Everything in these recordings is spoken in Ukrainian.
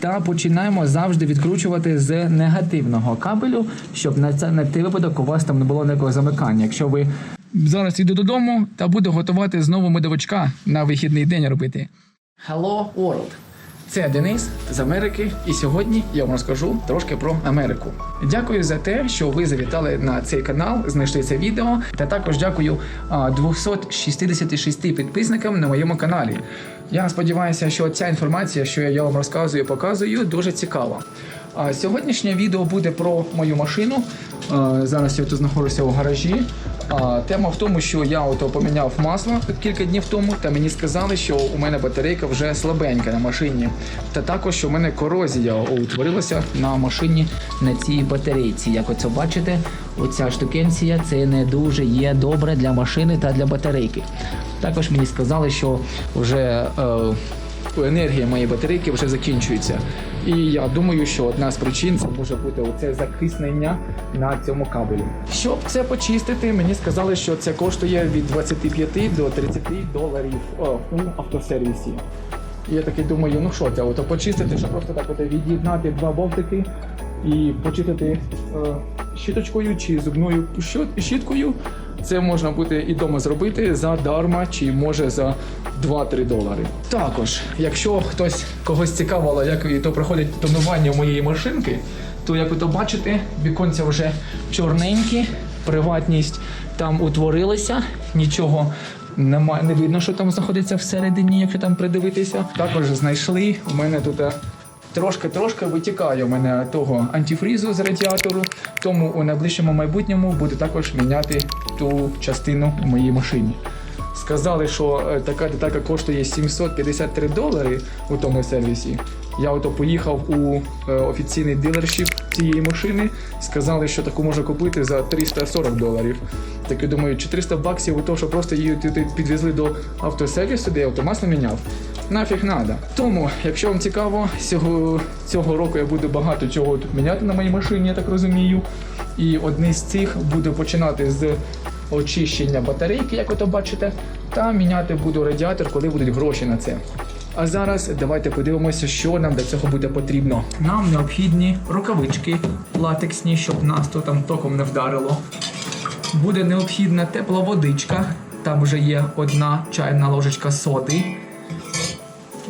та починаємо завжди відкручувати з негативного кабелю, щоб на це на той випадок у вас там не було ніякого замикання. Якщо ви зараз йду додому та буду готувати знову медовичка на вихідний день робити. Hello World! Це Денис з Америки, і сьогодні я вам розкажу трошки про Америку. Дякую за те, що ви завітали на цей канал, знайшли це відео, та також дякую 266 підписникам на моєму каналі. Я сподіваюся, що ця інформація, що я вам розказую, показую, дуже цікава. А сьогоднішнє відео буде про мою машину. Зараз я тут знаходжуся у гаражі. Тема в тому, що я ото поміняв масло кілька днів тому, та мені сказали, що у мене батарейка вже слабенька на машині. Та також що у мене корозія утворилася на машині на цій батарейці. Як оце бачите, оця штукенція це не дуже є добре для машини та для батарейки. Також мені сказали, що вже е, енергія моєї батарейки вже закінчується. І я думаю, що одна з причин це може бути оце закиснення на цьому кабелі. Щоб це почистити, мені сказали, що це коштує від 25 до 30 доларів о, у автосервісі. Я такий думаю, ну що це, ото почистити, що просто так от від'єднати два болтики і почистити е, щіточкою чи зубною щіткою. Це можна буде і вдома зробити за дарма, чи може за 2-3 долари. Також, якщо хтось когось цікавило, як то проходить тонування моєї машинки, то як ви то бачите, віконця вже чорненькі, приватність там утворилася, нічого немає, не видно, що там знаходиться всередині, якщо там придивитися. Також знайшли у мене тут. Трошки-трошки витікає у мене того антифрізу з радіатору, тому у найближчому майбутньому буду також міняти ту частину в моїй машині. Сказали, що е, така деталька коштує 753 долари у тому сервісі. Я ото поїхав у е, офіційний дилершіп цієї машини. Сказали, що таку можна купити за 340 доларів. Так я думаю, 400 баксів у того, що просто її підвезли до автосервісу, де я автомасло міняв. Нафіг надо. Тому, якщо вам цікаво, цього, цього року я буду багато чого тут міняти на моїй машині, я так розумію. І одне з цих буду починати з очищення батарейки, як ви то бачите, та міняти буду радіатор, коли будуть гроші на це. А зараз давайте подивимося, що нам для цього буде потрібно. Нам необхідні рукавички латексні, щоб нас то там током не вдарило. Буде необхідна тепла водичка. Там вже є одна чайна ложечка соди.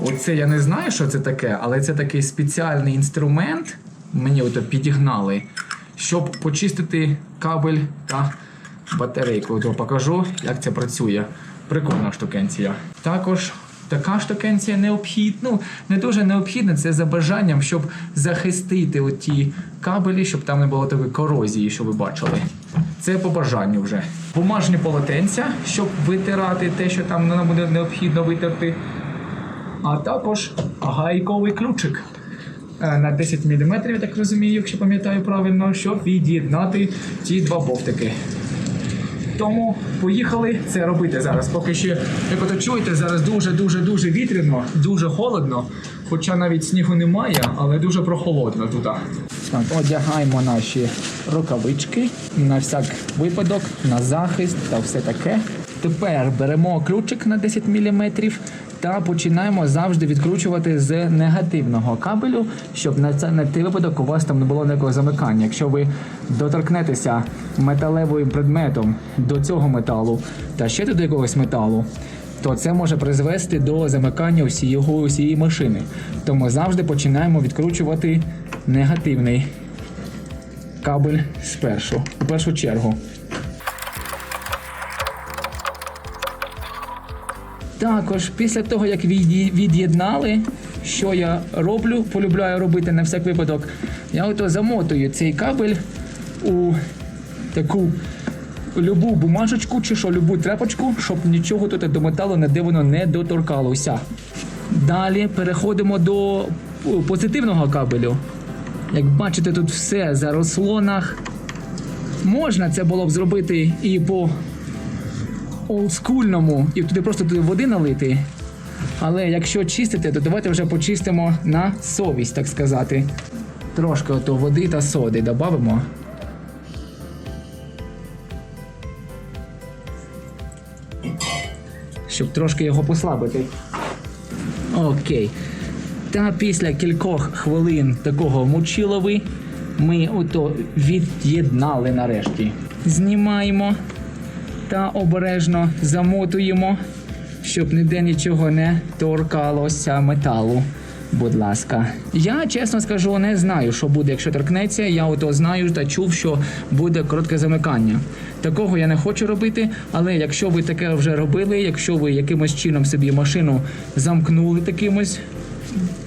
Оце я не знаю, що це таке, але це такий спеціальний інструмент. Мені ото підігнали, щоб почистити кабель та батарейку. Ото покажу, як це працює. Прикольна штукенція. Також така штукенція необхідна. Ну, не дуже необхідна, це за бажанням, щоб захистити оті кабелі, щоб там не було такої корозії, що ви бачили. Це по бажанню вже. Бумажні полотенця, щоб витирати те, що там нам буде необхідно витерти а також гайковий ключик е, на 10 мм, я так розумію, якщо пам'ятаю правильно, щоб від'єднати ті два бовтики. Тому поїхали це робити зараз. Поки ще, як ото чуєте, зараз дуже-дуже-дуже вітряно, дуже холодно, хоча навіть снігу немає, але дуже прохолодно тут. Так, одягаємо наші рукавички на всяк випадок, на захист та все таке. Тепер беремо ключик на 10 мм та починаємо завжди відкручувати з негативного кабелю, щоб на це на той випадок у вас там не було ніякого замикання. Якщо ви доторкнетеся металевим предметом до цього металу та ще до якогось металу, то це може призвести до замикання усієї, усієї машини. Тому завжди починаємо відкручувати негативний кабель спершу, у першу чергу. Також після того, як від'єднали, що я роблю, полюбляю робити на всяк випадок, я ото замотую цей кабель у таку любу бумажечку чи що, любу тряпочку, щоб нічого тут до металу ніде воно не доторкалося. Далі переходимо до позитивного кабелю. Як бачите, тут все заросло нах. Можна це було б зробити і по олдскульному, і туди просто туди води налити. Але якщо чистити, то давайте вже почистимо на совість, так сказати. Трошки ото води та соди додамо. Щоб трошки його послабити. Окей. Та після кількох хвилин такого мучилови ми ото від'єднали нарешті. Знімаємо та обережно замотуємо, щоб ніде нічого не торкалося металу. Будь ласка, я чесно скажу, не знаю, що буде, якщо торкнеться. Я ото знаю та чув, що буде коротке замикання. Такого я не хочу робити, але якщо ви таке вже робили, якщо ви якимось чином собі машину замкнули такимось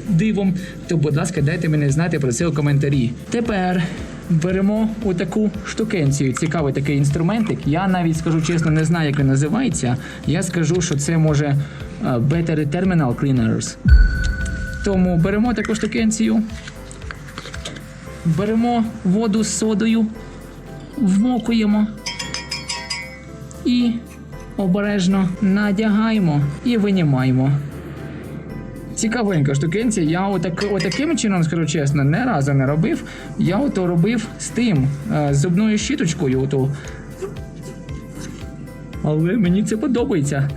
дивом, то будь ласка, дайте мені знати про це у коментарі. Тепер беремо отаку штукенцію. Цікавий такий інструментик. Я навіть скажу чесно, не знаю, як він називається. Я скажу, що це може е, Battery Terminal Cleaners. Тому беремо таку штукенцію, беремо воду з содою, вмокуємо і обережно надягаємо і винімаємо. Цікавенька штукенція. Я отак, отаким чином, скажу чесно, не разу не робив. Я ото робив з тим, е, з зубною щіточкою. Ото. Але мені це подобається.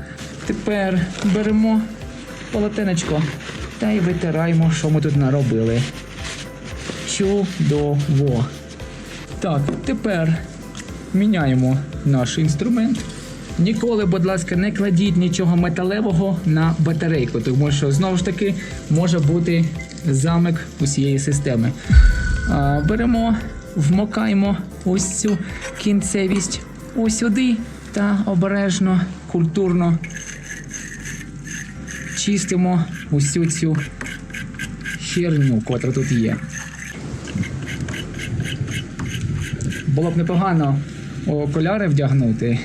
Тепер беремо полотенечко та й витираємо, що ми тут наробили. Чудово. Так, тепер міняємо наш інструмент. Ніколи, будь ласка, не кладіть нічого металевого на батарейку, тому що знову ж таки може бути замик усієї системи. Беремо, вмокаємо ось цю кінцевість ось сюди та обережно, культурно чистимо усю цю херню, котра тут є. Було б непогано окуляри вдягнути,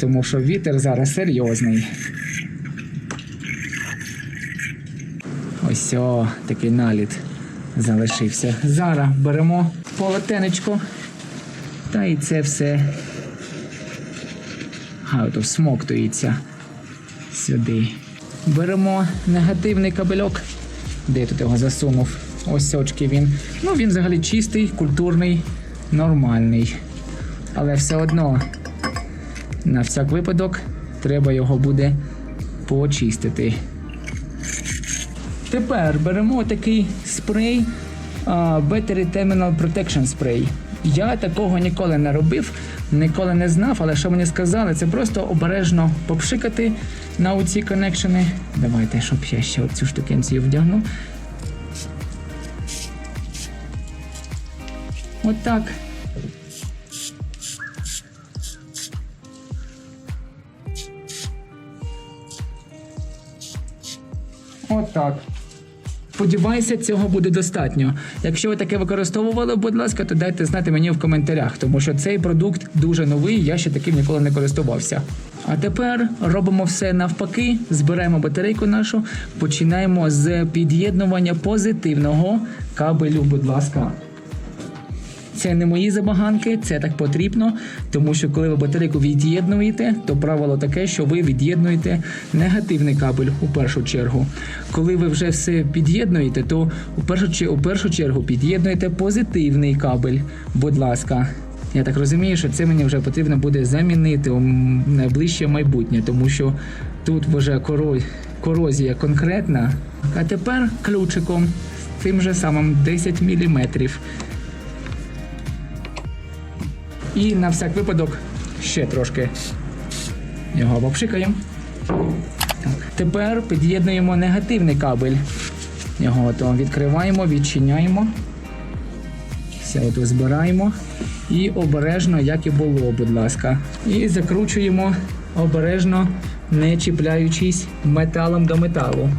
тому що вітер зараз серйозний. Ось о, такий наліт залишився. Зараз беремо полотенечко та і це все а, всмоктується сюди. Беремо негативний кабельок. Де я тут його засунув? Ось очки він. Ну, він взагалі чистий, культурний, нормальний. Але все одно, на всяк випадок, треба його буде почистити. Тепер беремо такий спрей Battery Terminal Protection Spray. Я такого ніколи не робив, ніколи не знав, але що мені сказали, це просто обережно попшикати на оці коннекшени. Давайте, щоб я ще цю штукенцію вдягну. Отак. Отак. Сподіваюся, цього буде достатньо. Якщо ви таке використовували, будь ласка, то дайте знати мені в коментарях, тому що цей продукт дуже новий, я ще таким ніколи не користувався. А тепер робимо все навпаки, збираємо батарейку нашу, починаємо з під'єднування позитивного кабелю, будь ласка. Це не мої забаганки, це так потрібно, тому що коли ви батарейку від'єднуєте, то правило таке, що ви від'єднуєте негативний кабель у першу чергу. Коли ви вже все під'єднуєте, то у першу, у першу чергу під'єднуєте позитивний кабель. Будь ласка. Я так розумію, що це мені вже потрібно буде замінити у найближче майбутнє, тому що тут вже коро... корозія конкретна. А тепер ключиком тим же самим 10 міліметрів. І на всяк випадок ще трошки його обпшикаємо. Так. Тепер під'єднуємо негативний кабель. Його ото відкриваємо, відчиняємо. Все ото збираємо. І обережно, як і було, будь ласка. І закручуємо обережно, не чіпляючись металом до металу.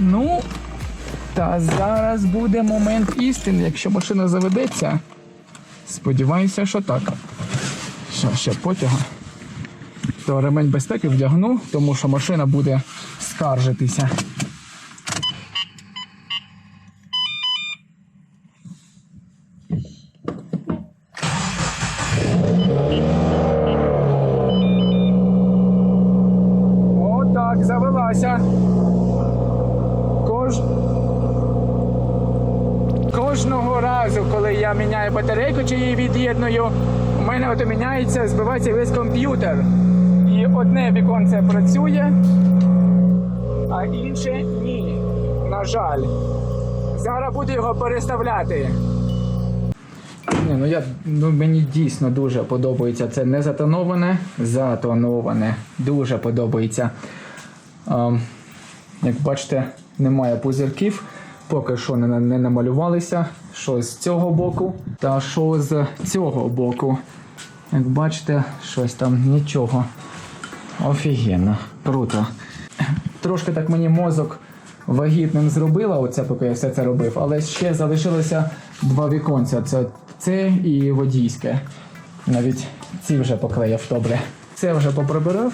Ну, та зараз буде момент істини, якщо машина заведеться. Сподіваюся, що так. Що ще потяга. То ремень безпеки вдягну, тому що машина буде скаржитися. Отак, завелася. Кожного разу, коли я міняю батарейку чи її від'єдную, у мене ото міняється, збивається весь комп'ютер. І одне віконце працює, а інше ні. На жаль. Зараз буду його переставляти. Ні, ну я ну мені дійсно дуже подобається це не затоноване, затоноване. Дуже подобається. Ем, як бачите, немає пузирків, поки що не, не намалювалися. Що з цього боку та що з цього боку. Як бачите, щось там нічого. Офігенно, круто. Трошки так мені мозок вагітним зробила, оце поки я все це робив, але ще залишилося два віконця. Це це і водійське. Навіть ці вже поклеїв добре. Це вже поприбирав.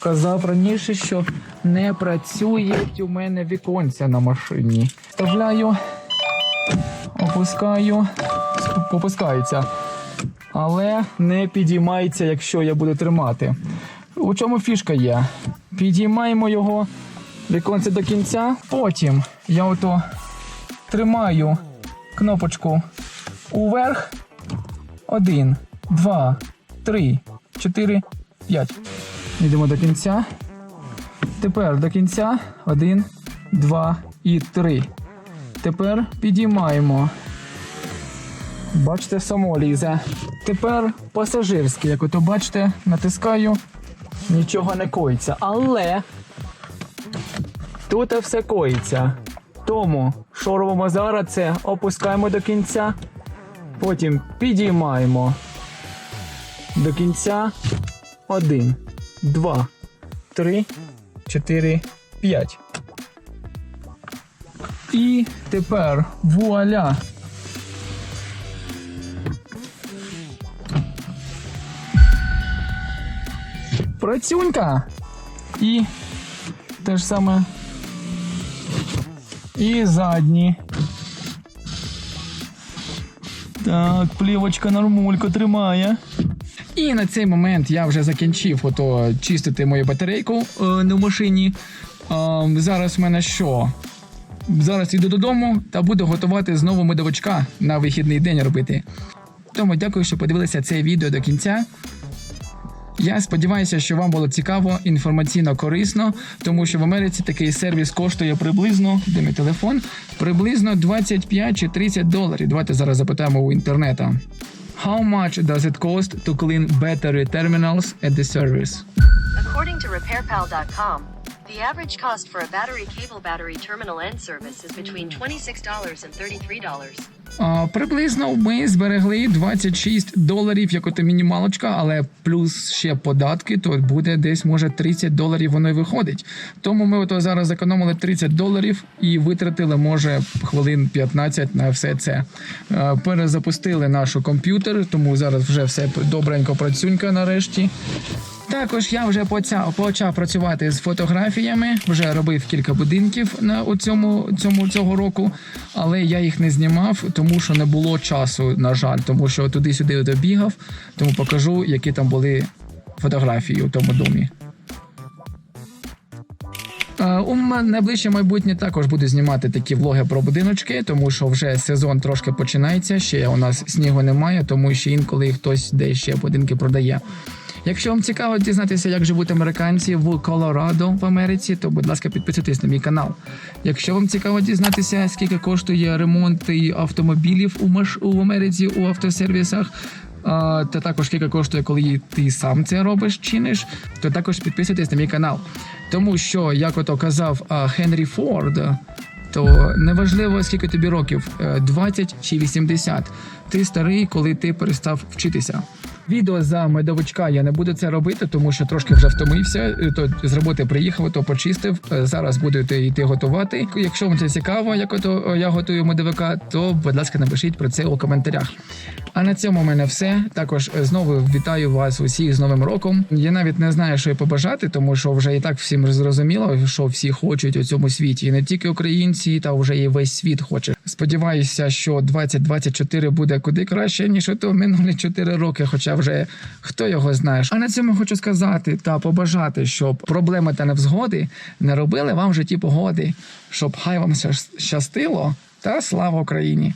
Казав раніше, що не працюють у мене віконця на машині. Вставляю, опускаю, опускається. Але не підіймається, якщо я буду тримати. У чому фішка є? Підіймаємо його віконце до кінця. Потім я ото тримаю кнопочку уверх. Один, два, три, чотири, п'ять. Йдемо до кінця. Тепер до кінця. Один, два і три. Тепер підіймаємо. Бачите, само лізе. Тепер пасажирський, як ото бачите, натискаю, нічого не коїться. Але тут все коїться. Тому, що зараз, це опускаємо до кінця, потім підіймаємо до кінця. Один, два, три, чотири, п'ять. І тепер вуаля. Працюнька. І те ж саме. І задні. Так, плівочка нормулько тримає. І на цей момент я вже закінчив ото чистити мою батарейку е, на машині. Е, зараз в мене що? Зараз йду додому та буду готувати знову медовичка на вихідний день робити. Тому дякую, що подивилися це відео до кінця. Я сподіваюся, що вам було цікаво, інформаційно корисно, тому що в Америці такий сервіс коштує приблизно, де мій телефон, приблизно 25 чи 30 доларів. Давайте зараз запитаємо у інтернета. How much does it cost to clean battery terminals at the service? According to RepairPal.com, the average cost for a battery cable battery terminal end service is between $26 and $33. Приблизно ми зберегли 26 доларів, як ото мінімалочка, але плюс ще податки, то буде десь може 30 доларів воно й виходить. Тому ми ото зараз зекономили 30 доларів і витратили, може, хвилин 15 на все це. Е, Перезапустили нашу комп'ютер, тому зараз вже все добренько працюнька нарешті. Також я вже почав, почав працювати з фотографіями, вже робив кілька будинків на у цьому, цьому цього року, але я їх не знімав, тому що не було часу, на жаль, тому що туди-сюди добігав, тому покажу, які там були фотографії у тому домі. Е, У м- найближче майбутнє також буду знімати такі влоги про будиночки, тому що вже сезон трошки починається. Ще у нас снігу немає, тому що інколи хтось де ще будинки продає. Якщо вам цікаво дізнатися, як живуть американці в Колорадо в Америці, то будь ласка, підписуйтесь на мій канал. Якщо вам цікаво дізнатися, скільки коштує ремонт автомобілів у маш у Америці у автосервісах. Та також скільки коштує, коли ти сам це робиш, чиниш, то також підписуйтесь на мій канал. Тому що, як ото казав а, Генрі Форд, то неважливо, скільки тобі років, е, 20 чи 80. Ти старий, коли ти перестав вчитися. Відео за медовичка я не буду це робити, тому що трошки вже втомився. Е, То з роботи приїхав, то почистив. Е, Зараз буду йти, готувати. Якщо вам це цікаво, як ото е, я готую медовика, то будь ласка, напишіть про це у коментарях. А на цьому в мене все. Також знову вітаю вас усіх з Новим роком. Я навіть не знаю, що й побажати, тому що вже і так всім зрозуміло, що всі хочуть у цьому світі, і не тільки українці, та вже і весь світ хоче. Сподіваюся, що 2024 буде куди краще ніж ото минулі 4 роки. Хоча вже хто його знає. А на цьому хочу сказати та побажати, щоб проблеми та невзгоди не робили вам в житті погоди, щоб хай вам щастило та слава Україні.